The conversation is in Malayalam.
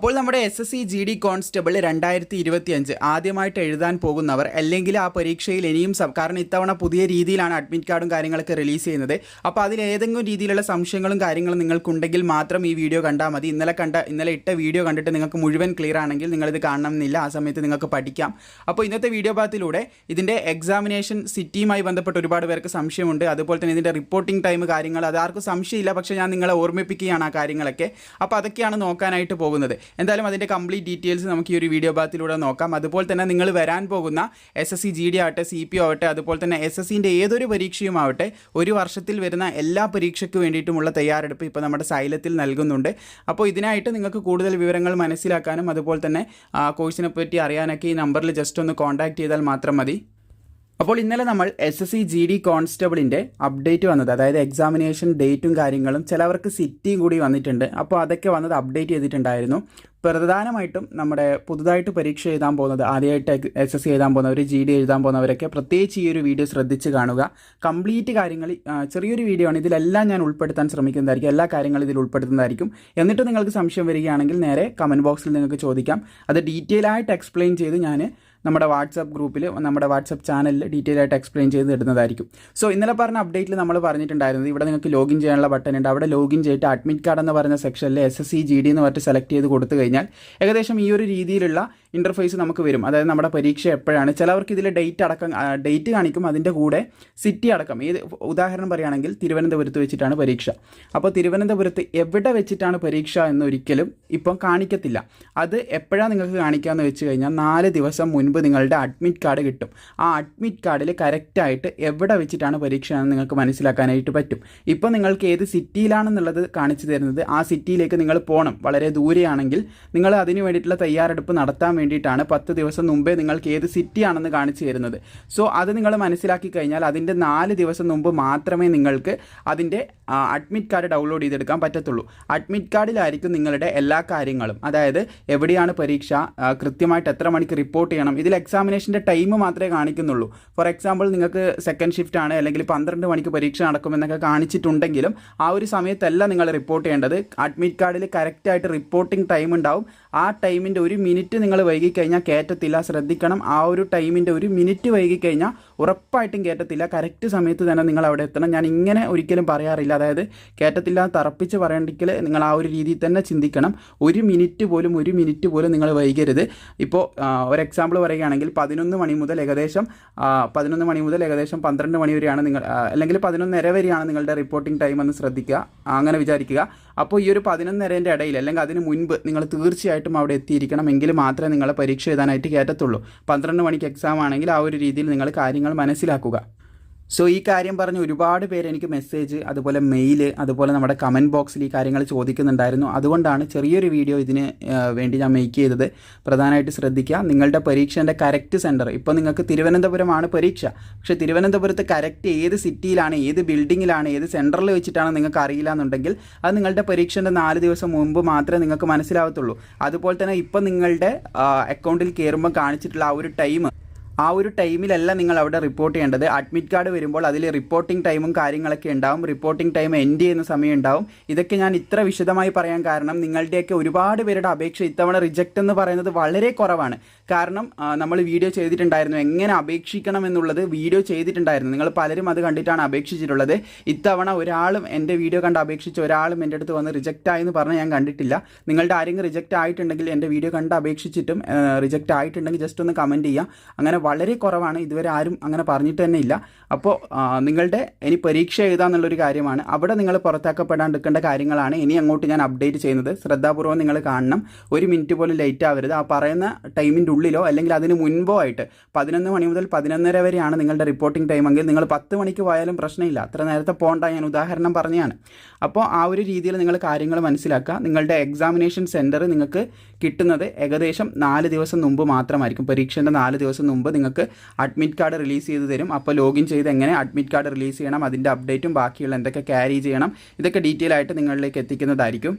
അപ്പോൾ നമ്മുടെ S S C G D constable രണ്ടായിരത്തി ഇരുപത്തി അഞ്ച് ആദ്യമായിട്ട് എഴുതാൻ പോകുന്നവർ അല്ലെങ്കിൽ ആ പരീക്ഷയിൽ ഇനിയും കാരണം ഇത്തവണ പുതിയ രീതിയിലാണ് അഡ്മിറ്റ് കാർഡും കാര്യങ്ങളൊക്കെ റിലീസ് ചെയ്യുന്നത്. അപ്പോൾ അതിൽ ഏതെങ്കിലും രീതിയിലുള്ള സംശയങ്ങളും കാര്യങ്ങളും നിങ്ങൾക്കുണ്ടെങ്കിൽ മാത്രം ഈ വീഡിയോ കണ്ടാൽ മതി. ഇന്നലെ കണ്ട ഇന്നലെ ഇട്ട വീഡിയോ കണ്ടിട്ട് നിങ്ങൾക്ക് മുഴുവൻ ക്ലിയർ ആണെങ്കിൽ നിങ്ങളിത് കാണണമെന്നില്ല ആ സമയത്ത് നിങ്ങൾക്ക് പഠിക്കാം. അപ്പോൾ ഇന്നത്തെ വീഡിയോ ഭാഗത്തിലൂടെ ഇതിന്റെ എക്സാമിനേഷൻ സിറ്റിയുമായി ബന്ധപ്പെട്ട് ഒരുപാട് പേർക്ക് സംശയമുണ്ട്. അതുപോലെ തന്നെ ഇതിന്റെ റിപ്പോർട്ടിംഗ് ടൈം കാര്യങ്ങൾ അത് ആർക്കും സംശയമില്ല. പക്ഷേ ഞാൻ നിങ്ങളെ ഓർമ്മിപ്പിക്കുകയാണ് ആ കാര്യങ്ങളൊക്കെ. അപ്പോൾ അതൊക്കെയാണ് നോക്കാനായിട്ട് പോകുന്നത്. എന്തായാലും അതിന്റെ കംപ്ലീറ്റ് ഡീറ്റെയിൽസ് നമുക്ക് ഈ ഒരു വീഡിയോ ഭാഗത്തിലൂടെ നോക്കാം. അതുപോലെ തന്നെ നിങ്ങൾ വരാൻ പോകുന്ന S S C G D ആവട്ടെ സി പി ആവട്ടെ അതുപോലെ തന്നെ എസ് എസ് സിന്റെ ഏതൊരു പരീക്ഷയും ആവട്ടെ ഒരു വർഷത്തിൽ വരുന്ന എല്ലാ പരീക്ഷയ്ക്ക് വേണ്ടിയിട്ടുമുള്ള തയ്യാറെടുപ്പ് ഇപ്പോൾ നമ്മുടെ സൈലത്തിൽ നൽകുന്നുണ്ട്. അപ്പോൾ ഇതിനായിട്ട് നിങ്ങൾക്ക് കൂടുതൽ വിവരങ്ങൾ മനസ്സിലാക്കാനും അതുപോലെ തന്നെ കോഴ്സിനെ പറ്റി അറിയാനൊക്കെ ഈ നമ്പറിൽ ജസ്റ്റ് ഒന്ന് കോൺടാക്ട് ചെയ്താൽ മാത്രം മതി. അപ്പോൾ ഇന്നലെ നമ്മൾ S S C G D കോൺസ്റ്റബിളിന്റെ update വന്നത് അതായത് എക്സാമിനേഷൻ ഡേറ്റും കാര്യങ്ങളും ചിലവർക്ക് സിറ്റിയും കൂടി വന്നിട്ടുണ്ട്. അപ്പോൾ അതൊക്കെ വന്നത് അപ്ഡേറ്റ് ചെയ്തിട്ടുണ്ടായിരുന്നു. പ്രധാനമായിട്ടും നമ്മുടെ പുതുതായിട്ട് പരീക്ഷ എഴുതാൻ പോകുന്നത് ആദ്യമായിട്ട് എസ് എസ് സി എഴുതാൻ പോകുന്നവർ ജി ഡി എഴുതാൻ പോകുന്നവരൊക്കെ പ്രത്യേകിച്ച് ഈ ഒരു വീഡിയോ ശ്രദ്ധിച്ച് കാണുക. കംപ്ലീറ്റ് കാര്യങ്ങൾ ചെറിയൊരു വീഡിയോ ആണ്. ഇതിലെല്ലാം ഞാൻ ഉൾപ്പെടുത്താൻ ശ്രമിക്കുന്നതായിരിക്കും. എല്ലാ കാര്യങ്ങളും ഇതിൽ ഉൾപ്പെടുത്തുന്നതായിരിക്കും. എന്നിട്ട് നിങ്ങൾക്ക് സംശയം വരികയാണെങ്കിൽ നേരെ കമന്റ് ബോക്സിൽ നിങ്ങൾക്ക് ചോദിക്കാം. അത് ഡീറ്റെയിൽ ആയിട്ട് എക്സ്പ്ലെയിൻ ചെയ്ത് ഞാൻ നമ്മുടെ വാട്സപ്പ് ഗ്രൂപ്പിൽ നമ്മുടെ വാട്സപ്പ് ചാനലിൽ ഡീറ്റെയിൽ ആയിട്ട് എക്സ്പ്ലെയിൻ ചെയ്ത് ഇടുന്നതായിരിക്കും. സോ ഇന്നലെ പറഞ്ഞ അപ്ഡേറ്റിൽ നമ്മൾ പറഞ്ഞിട്ടുണ്ടായിരുന്നത് ഇവിടെ നിങ്ങൾക്ക് ലോഗിൻ ചെയ്യാനുള്ള ബട്ടൺ ഉണ്ട്. അവിടെ ലോഗിൻ ചെയ്തിട്ട് അഡ്മിറ്റ് കാർഡ് എന്ന് പറയുന്ന സെക്ഷനിൽ S S C G D എന്ന് പറഞ്ഞിട്ട് സെലക്ട് ചെയ്ത് കൊടുത്തു കഴിഞ്ഞാൽ ഏകദേശം ഈ ഒരു രീതിയിലുള്ള ഇന്റർഫേസ് നമുക്ക് വരും. അതായത് നമ്മുടെ പരീക്ഷ എപ്പോഴാണ്. ചിലവർക്ക് ഇതിൽ ഡേറ്റ് അടക്കം ഡേറ്റ് കാണിക്കും. അതിന്റെ കൂടെ സിറ്റി അടക്കം. ഏത് ഉദാഹരണം പറയുകയാണെങ്കിൽ തിരുവനന്തപുരത്ത് വെച്ചിട്ടാണ് പരീക്ഷ. അപ്പോൾ തിരുവനന്തപുരത്ത് എവിടെ വെച്ചിട്ടാണ് പരീക്ഷ എന്നൊരിക്കലും ഇപ്പം കാണിക്കത്തില്ല. അത് എപ്പോഴാണ് നിങ്ങൾക്ക് കാണിക്കാമെന്ന് വെച്ച് കഴിഞ്ഞാൽ നാല് ദിവസം മുൻപ് നിങ്ങളുടെ അഡ്മിറ്റ് കാർഡ് കിട്ടും. ആ അഡ്മിറ്റ് കാർഡിൽ കറക്റ്റായിട്ട് എവിടെ വെച്ചിട്ടാണ് പരീക്ഷ എന്ന് നിങ്ങൾക്ക് മനസ്സിലാക്കാനായിട്ട് പറ്റും. ഇപ്പോൾ നിങ്ങൾക്ക് ഏത് സിറ്റിയിലാണെന്നുള്ളത് കാണിച്ചു തരുന്നത് ആ സിറ്റിയിലേക്ക് നിങ്ങൾ പോകണം വളരെ ദൂരെയാണെങ്കിൽ നിങ്ങൾ അതിനു വേണ്ടിയിട്ടുള്ള തയ്യാറെടുപ്പ് നടത്താൻ വേണ്ടിയിട്ടാണ് പത്ത് ദിവസം മുമ്പേ നിങ്ങൾക്ക് ഏത് സിറ്റിയാണെന്ന് കാണിച്ചു തരുന്നത്. സോ അത് നിങ്ങൾ മനസ്സിലാക്കി കഴിഞ്ഞാൽ അതിന്റെ നാല് ദിവസം മുമ്പ് മാത്രമേ നിങ്ങൾക്ക് അതിന്റെ അഡ്മിറ്റ് കാർഡ് ഡൗൺലോഡ് ചെയ്തെടുക്കാൻ പറ്റത്തുള്ളൂ. അഡ്മിറ്റ് കാർഡിലായിരിക്കും നിങ്ങളുടെ എല്ലാ കാര്യങ്ങളും. അതായത് എവിടെയാണ് പരീക്ഷ കൃത്യമായിട്ട് എത്ര മണിക്ക് റിപ്പോർട്ട് ചെയ്യണം. ഇതിൽ എക്സാമിനേഷന്റെ ടൈം മാത്രമേ കാണിക്കുന്നുള്ളൂ. ഫോർ എക്സാമ്പിൾ നിങ്ങൾക്ക് സെക്കൻഡ് ഷിഫ്റ്റ് ആണ് അല്ലെങ്കിൽ പന്ത്രണ്ട് മണിക്ക് പരീക്ഷ നടക്കുമെന്നൊക്കെ കാണിച്ചിട്ടുണ്ടെങ്കിലും ആ ഒരു സമയത്തല്ല നിങ്ങൾ റിപ്പോർട്ട് ചെയ്യേണ്ടത്. അഡ്മിറ്റ് കാർഡിൽ കറക്റ്റായിട്ട് റിപ്പോർട്ടിംഗ് ടൈം ഉണ്ടാവും ആ ടൈമിന്റെ ഒരു മിനിറ്റ് നിങ്ങൾ വൈകിക്കഴിഞ്ഞാൽ കയറ്റത്തില്ല. ശ്രദ്ധിക്കണം. ആ ഒരു ടൈമിന്റെ ഒരു മിനിറ്റ് വൈകിക്കഴിഞ്ഞാൽ ഉറപ്പായിട്ടും കയറ്റത്തില്ല കറക്റ്റ് സമയത്ത് തന്നെ നിങ്ങൾ അവിടെ എത്തണം. ഞാൻ ഇങ്ങനെ ഒരിക്കലും പറയാറില്ല. അതായത് കയറ്റത്തില്ല തറപ്പിച്ച് പറയണ്ടെങ്കിൽ നിങ്ങൾ ആ ഒരു രീതിയിൽ തന്നെ ചിന്തിക്കണം. ഒരു മിനിറ്റ് പോലും ഒരു മിനിറ്റ് പോലും നിങ്ങൾ വൈകരുത്. ഇപ്പോൾ ഒരു എക്സാമ്പിൾ പറയുകയാണെങ്കിൽ പതിനൊന്ന് മണി മുതൽ ഏകദേശം പതിനൊന്ന് മണി മുതൽ ഏകദേശം പന്ത്രണ്ട് മണി വരെയാണ് നിങ്ങൾ അല്ലെങ്കിൽ പതിനൊന്നര വരെയാണ് നിങ്ങളുടെ റിപ്പോർട്ടിംഗ് ടൈം എന്ന് ശ്രദ്ധിക്കുക. അങ്ങനെ വിചാരിക്കുക. അപ്പോൾ ഈ ഒരു പതിനൊന്നരേന്റെ ഇടയിൽ അല്ലെങ്കിൽ അതിന് മുൻപ് നിങ്ങൾ തീർച്ചയായിട്ടും അവിടെ എത്തിയിരിക്കണം എങ്കിൽ മാത്രമേ നിങ്ങളെ പരീക്ഷ എഴുതാനായിട്ട് കയറ്റത്തുള്ളൂ. പന്ത്രണ്ട് മണിക്ക് എക്സാം ആണെങ്കിൽ ആ ഒരു രീതിയിൽ നിങ്ങൾ കാര്യങ്ങൾ മനസ്സിലാക്കുക. സോ ഈ കാര്യം പറഞ്ഞ് ഒരുപാട് പേര് എനിക്ക് മെസ്സേജ് അതുപോലെ മെയിൽ അതുപോലെ നമ്മുടെ കമന്റ് ബോക്സിൽ ഈ കാര്യങ്ങൾ ചോദിക്കുന്നുണ്ടായിരുന്നു. അതുകൊണ്ടാണ് ചെറിയൊരു വീഡിയോ ഇതിന് വേണ്ടി ഞാൻ മേക്ക് ചെയ്തത്. പ്രധാനമായിട്ട് ശ്രദ്ധിക്കുക. നിങ്ങളുടെ പരീക്ഷേന്റെ കറക്റ്റ് സെന്റർ ഇപ്പോൾ നിങ്ങൾക്ക് തിരുവനന്തപുരമാണ് പരീക്ഷ. പക്ഷേ തിരുവനന്തപുരത്ത് കറക്റ്റ് ഏത് സിറ്റിയിലാണ് ഏത് ബിൽഡിങ്ങിലാണ് ഏത് സെന്ററിൽ വെച്ചിട്ടാണ് നിങ്ങൾക്ക് അറിയില്ല എന്നുണ്ടെങ്കിൽ അത് നിങ്ങളുടെ പരീക്ഷേന്റെ നാല് ദിവസം മുമ്പ് മാത്രമേ നിങ്ങൾക്ക് മനസ്സിലാവത്തുള്ളൂ. അതുപോലെ തന്നെ ഇപ്പം നിങ്ങളുടെ അക്കൗണ്ടിൽ കയറുമ്പോൾ കാണിച്ചിട്ടുള്ള ആ ഒരു ടൈം ആ ഒരു ടൈമിലല്ല നിങ്ങൾ അവിടെ റിപ്പോർട്ട് ചെയ്യേണ്ടത്. അഡ്മിറ്റ് കാർഡ് വരുമ്പോൾ അതിൽ റിപ്പോർട്ടിംഗ് ടൈമും കാര്യങ്ങളൊക്കെ ഉണ്ടാവും. റിപ്പോർട്ടിംഗ് ടൈം എൻഡ് ചെയ്യുന്ന സമയം ഉണ്ടാവും. ഇതൊക്കെ ഞാൻ ഇത്ര വിശദമായി പറയാൻ കാരണം നിങ്ങളുടെയൊക്കെ ഒരുപാട് പേരുടെ അപേക്ഷ ഇത്തവണ റിജക്റ്റ് എന്ന് പറയുന്നത് വളരെ കുറവാണ്. കാരണം നമ്മൾ വീഡിയോ ചെയ്തിട്ടുണ്ടായിരുന്നു. എങ്ങനെ അപേക്ഷിക്കണം എന്നുള്ളത് വീഡിയോ ചെയ്തിട്ടുണ്ടായിരുന്നു. നിങ്ങൾ പലരും അത് കണ്ടിട്ടാണ് അപേക്ഷിച്ചിട്ടുള്ളത്. ഇത്തവണ ഒരാളും എന്റെ വീഡിയോ കണ്ട് അപേക്ഷിച്ച് ഒരാളും എന്റെ അടുത്ത് വന്ന് റിജക്റ്റ് ആയെന്ന് പറഞ്ഞ് ഞാൻ കണ്ടിട്ടില്ല. നിങ്ങളുടെ ആരെങ്കിലും റിജക്റ്റ് ആയിട്ടുണ്ടെങ്കിൽ എന്റെ വീഡിയോ കണ്ട് അപേക്ഷിച്ചിട്ടും റിജക്റ്റ് ആയിട്ടുണ്ടെങ്കിൽ ജസ്റ്റ് ഒന്ന് കമന്റ് ചെയ്യുക അങ്ങനെ വളരെ കുറവാണ്. ഇതുവരെ ആരും അങ്ങനെ പറഞ്ഞിട്ട് തന്നെ ഇല്ല. അപ്പോൾ നിങ്ങളുടെ ഇനി പരീക്ഷ എഴുതാന്നുള്ളൊരു കാര്യമാണ്. അവിടെ നിങ്ങൾ പുറത്താക്കപ്പെടാണ്ടിരിക്കേണ്ട കാര്യങ്ങളാണ്. ഇനി അങ്ങോട്ട് ഞാൻ അപ്ഡേറ്റ് ചെയ്യുന്നത്. ശ്രദ്ധാപൂർവം നിങ്ങൾ കാണണം. ഒരു മിനിറ്റ് പോലും ലേറ്റ് ആവരുത്. ആ പറയുന്ന ടൈമിന്റെ ഉള്ളിലോ അല്ലെങ്കിൽ അതിന് മുൻപോ ആയിട്ട് പതിനൊന്ന് മണി മുതൽ പതിനൊന്നര വരെയാണ് നിങ്ങളുടെ റിപ്പോർട്ടിംഗ് ടൈമെങ്കിൽ നിങ്ങൾ പത്ത് മണിക്ക് പോയാലും പ്രശ്നമില്ല. അത്ര നേരത്തെ പോകണ്ട ഞാൻ ഉദാഹരണം പറഞ്ഞതാണ്. അപ്പോൾ ആ ഒരു രീതിയിൽ നിങ്ങൾ കാര്യങ്ങൾ മനസ്സിലാക്കുക. നിങ്ങളുടെ എക്സാമിനേഷൻ സെന്റർ നിങ്ങൾക്ക് കിട്ടുന്നത് ഏകദേശം നാല് ദിവസം മുമ്പ് മാത്രമായിരിക്കും. പരീക്ഷേന്റെ നാല് ദിവസം മുമ്പ് നിങ്ങൾക്ക് അഡ്മിറ്റ് കാർഡ് റിലീസ് ചെയ്ത് തരും. അപ്പോൾ ലോഗിൻ ചെയ്ത് എങ്ങനെ അഡ്മിറ്റ് കാർഡ് റിലീസ് ചെയ്യണം അതിന്റെ അപ്ഡേറ്റും ബാക്കിയുള്ള എന്തൊക്കെ ക്യാരി ചെയ്യണം ഇതൊക്കെ ഡീറ്റെയിൽ ആയിട്ട് നിങ്ങളിലേക്ക് എത്തിക്കുന്നതായിരിക്കും.